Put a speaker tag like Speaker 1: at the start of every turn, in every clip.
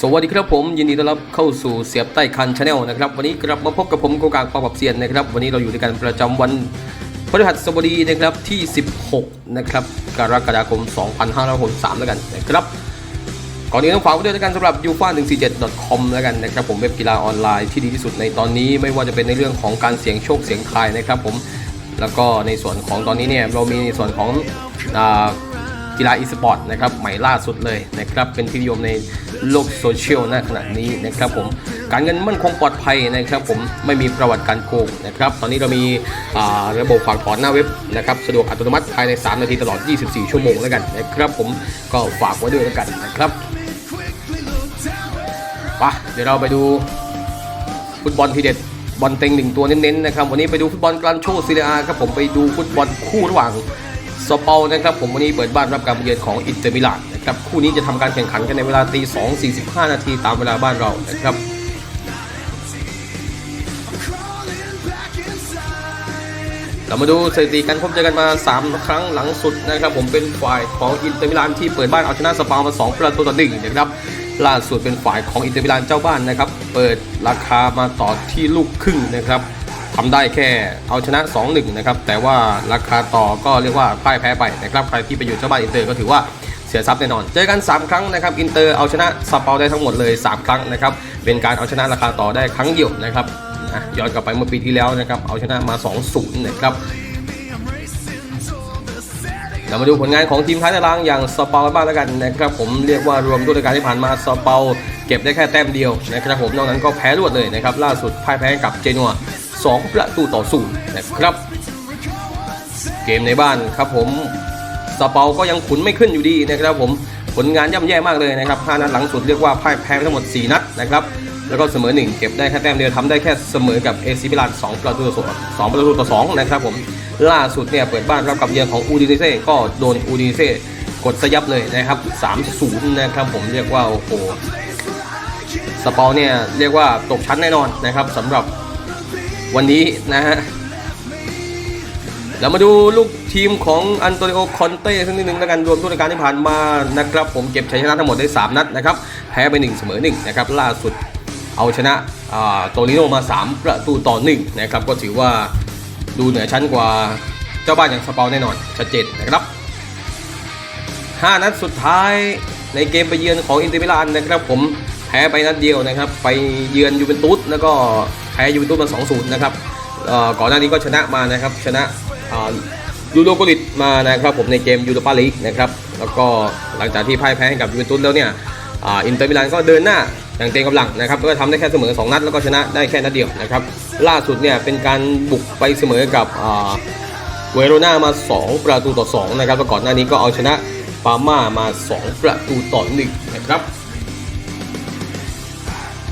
Speaker 1: สวัสดีครับผมยินดีต้อนรับเข้าสู่เสียบใต้คันชาแนลนะครับวันนี้กลับมาพบกับผมโกกางปอกับเซียนนะครับ วันนี้เราอยู่ในการประจำวันพฤหัสบดีนะครับที่ 16 นะครับกรกฎาคม 2563 แล้วกันนะครับก่อนอื่นต้องฝากไว้ด้วยวกันสำหรับ u f a 1 4 7 com แล้วกันนะครับผมเว็บกีฬาออนไลน์ที่ดีที่สุดในตอนนี้ไม่ว่าจะเป็นในเรื่องของการเสี่ยงโชคเสี่ยงทายนะครับผมแล้วก็ในส่วนของตอนนี้เนี่ยเรามีในส่วนของอ่า กีฬาอีสปอร์ตนะครับใหม่ล่าสุดเลยนะครับเป็นที่นิยมในโลกโซเชียลณขณะนี้นะครับผมการเงินมั่นคงปลอดภัยนะครับผมไม่มีประวัติการโกงนะครับตอนนี้เรามีาระบบฝากถอนหน้าเว็บนะครับสะดวกอัตโนมัติภายใน 3 นาทีตลอด 24 ชั่วโมงแล้วกันนะครับผมก็ฝากไว้ด้วยแล้วกันนะครับไปะเดี๋ยวเราไปดูฟุตบอลทีเด็ดบอลเต็งหนึ่งตัวเน้นๆนะครับวันนี้ไปดูฟุตบอลกรันโชซีเรียครับผมไปดูฟุตบอลคู่ระหว่าง สเปานะครับผมวันนี้เปิดบ้านรับการเยือนของอินเตอร์มิลานนะครับคู่นี้จะทำการแข่งขันกันในเวลาตี2 45นาทีตามเวลาบ้านเรานะครับเรามาดูสถิติการพบเจอกันมา 3 ครั้งหลังสุดนะครับผมเป็นฝ่ายของอินเตอร์มิลานที่เปิดบ้านเอาชนะสเปามา 2 ประตูต่อหนึ่งนะครับล่าสุดเป็นฝ่ายของอินเตอร์มิลานเจ้าบ้านนะครับ เปิดราคามาต่อที่ลูกครึ่งนะครับ ทำได้แค่เอาชนะ 2-1 นะครับ แต่ว่าราคาต่อก็เรียกว่าพ่ายแพ้ไปนะครับใครที่ไปอยู่เจ้าบ้านอินเตอร์ก็ถือว่าเสียทรัพย์แน่นอน เจอกัน 3 ครั้งนะครับอินเตอร์เอาชนะสเปาได้ทั้งหมดเลย 3 ครั้งนะครับเป็นการเอาชนะราคาต่อได้ครั้งเดียวนะครับย้อนกลับไปเมื่อปีที่แล้วนะครับเอาชนะมา 2-0 นะครับเรามาดูผลงานของทีมท้ายตารางอย่างสเปาบ้างแล้วกันนะครับผมเรียกว่ารวมด้วยการที่ผ่านมาสเปาเก็บได้แค่แต้มเดียวนะครับผมนอกนั้นก็แพ้รวดเลยนะครับล่าสุดพ่ายแพ้กับเจนัว 2 ประตูต่อศูนย์นะครับ เกมในบ้านครับผมสเปาก็ยังขุนไม่ขึ้นอยู่ดีนะครับผมผลงานย่ำแย่มากเลยนะครับ5นัดหลังสุดเรียกว่าพ่ายแพ้ทั้งหมด 4 นัดนะครับแล้วก็เสมอ 1 เก็บได้แค่แต้มเดียวทำได้แค่เสมอกับเอซิมิลาน2ประตูต่อ2ประตูต่อ2นะครับผมล่าสุดเนี่ยเปิดบ้านรับกับเยือนของอูดิเนเซ่ก็โดนอูดิเนเซ่กดสยับเลยนะครับ3-0นะครับผมเรียกว่าโอ้โหสเปาเนี่ยเรียกว่าตกชั้นแน่นอนนะครับสำหรับ วันนี้นะฮะเรามาดูลูกทีมของอันโตนิโอคอนเต้สักนิดหนึ่งแล้วกันรวมทุกรายการที่ผ่านมานะครับผมเก็บชัยชนะทั้งหมดได้ 3 นัดนะครับแพ้ไป1เสมอ1นะครับล่าสุดเอาชนะโตริโนมา 3 ประตูต่อ1นะครับก็ถือว่าดูเหนือชั้นกว่าเจ้าบ้านอย่างสเปาแน่นอนชัดเจนนะครับ 5 นัดสุดท้ายในเกมไปเยือนของอินเตอร์มิลานนะครับผมแพ้ไปนัดเดียวนะครับไปเยือนยูเวนตุสแล้วก็ แพ้ยูเวนตุสมา2-0นะครับก่อนหน้านี้ก็ชนะมานะครับชนะยูโรโกลิตมานะครับผมในเกมยูโรปาลีกนะครับแล้วก็หลังจากที่พ่ายแพ้ให้กับยูเวนตุสแล้วเนี่ยอินเตอร์มิลานก็เดินหน้าอย่างเต็มกำลังนะครับก็ทำได้แค่เสมอ 2 นัดแล้วก็ชนะได้แค่นัดเดียวนะครับล่าสุดเนี่ยเป็นการบุกไปเสมอกับเวโรนามา 2 ประตูต่อ2นะครับแล้วก่อนหน้านี้ก็เอาชนะปาม่ามา 2 ประตูต่อ1นะครับ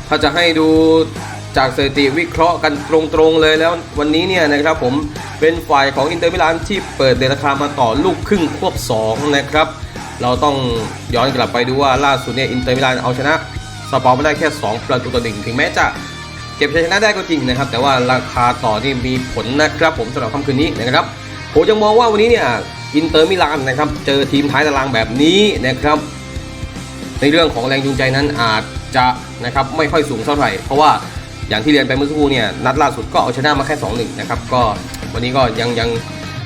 Speaker 1: ถ้าจะให้ดู จากสถิติวิเคราะห์กันตรงๆเลยแล้ววันนี้เนี่ยนะครับผมเป็นฝ่ายของอินเตอร์มิลานที่เปิดเดราคามาต่อลูกครึ่งควบ 2 นะครับ เราต้องย้อนกลับไปดูว่าล่าสุดเนี่ยอินเตอร์มิลานเอาชนะสปอร์มาได้แค่ 2 ประตูต่อหนึ่งถึงแม้จะเก็บชัยชนะได้ก็จริงนะครับ แต่ว่าราคาต่อนี่มีผลนะครับผมสำหรับค่ำคืนนี้นะครับผมยังมองว่าวันนี้เนี่ยอินเตอร์มิลานนะครับเจอทีมท้ายตารางแบบนี้นะครับ ในเรื่องของแรงจูงใจนั้นอาจจะนะครับไม่ค่อยสูงเท่าไหร่เพราะว่า อย่างที่เรียนไปเมื่อสักครู่เนี่ยนัดล่าสุดก็เอาชนะมาแค่2-1นะครับก็วันนี้ก็ยังยัง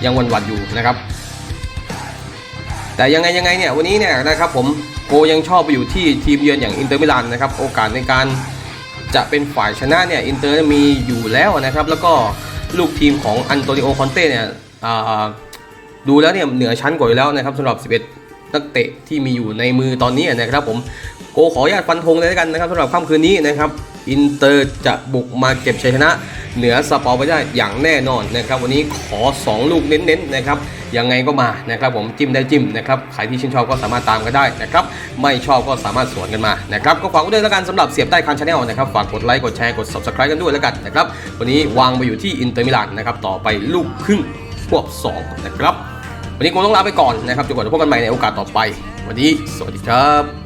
Speaker 1: ยังวันหวัดอยู่นะครับ แต่ยังไงยังไงเนี่ยวันนี้เนี่ยนะครับผมโกยังชอบไปอยู่ที่ทีมเยือนอย่างอินเตอร์มิลานนะครับโอกาสในการจะเป็นฝ่ายชนะเนี่ยอินเตอร์มีอยู่แล้วนะครับ แล้วก็ลูกทีมของอันโตนิโอคอนเต้เนี่ยดูแล้วเนี่ยเหนือชั้นกว่าอยู่แล้วนะครับสำหรับ 11 นักเตะที่มีอยู่ในมือตอนนี้นะครับผมโกขออนุญาตฟันธงเลยแล้วกันนะครับสำหรับค่ำคืนนี้นะครับ อินเตอร์จะบุกมาเก็บชัยชนะ เหนือสปอร์ไปได้อย่างแน่นอนนะครับวันนี้ขอ 2 ลูกเน้นๆนะครับยังไงก็มานะครับผมจิ้มได้จิ้มนะครับใครที่ชื่นชอบก็สามารถตามกันได้นะครับไม่ชอบก็สามารถสวนกันมานะครับก็ฝากไว้ด้วยแล้วกันสำหรับเสียบใต้คันชาแนลนะครับฝากกดไลค์กดแชร์กด subscribe กันด้วยแล้วกันนะครับวันนี้วางไปอยู่ที่อินเตอร์มิลานนะครับต่อไปลูกครึ่งควบ2นะครับวันนี้คงต้องลาไปก่อนนะครับจนกว่าจะพบกันใหม่ในโอกาสต่อไป วันนี้สวัสดีครับ